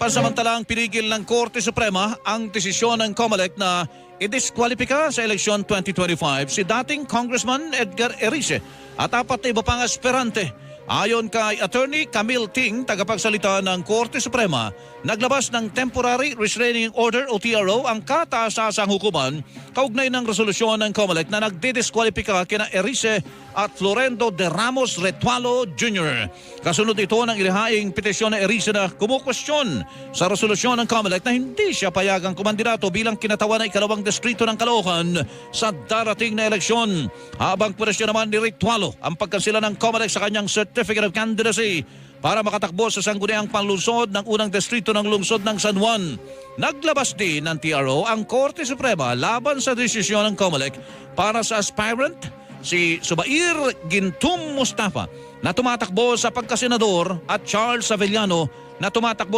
Pansamantalang pinigil ng Korte Suprema ang desisyon ng COMELEC na i-disqualifika sa eleksyon 2025 si dating Congressman Edgar Erice at apat na iba pang aspirante. Ayon kay Attorney Camille Ting, tagapagsalita ng Korte Suprema, naglabas ng Temporary Restraining Order o TRO ang kataas-asang hukuman kaugnay ng resolusyon ng COMELEC na nagdidiskwalipika kina Erice at Florendo de Ramos Retualo Jr. Kasunod ito ng ilihaing petisyon na Erice na kumukwestiyon sa resolusyon ng COMELEC na hindi siya payagang kumandidato bilang kinatawan na ikalawang distrito ng Caloocan sa darating na eleksyon. Habang pwedesyon naman ni Retualo ang pagkansila ng COMELEC sa kanyang Certificate of Candidacy para makatakbo sa sangguniang panlungsod ng unang distrito ng lungsod ng San Juan. Naglabas din ng TRO ang Korte Suprema laban sa desisyon ng COMELEC para sa aspirant si Subair Gintum Mustafa na tumatakbo sa pagkasenador at Charles Avellano na tumatakbo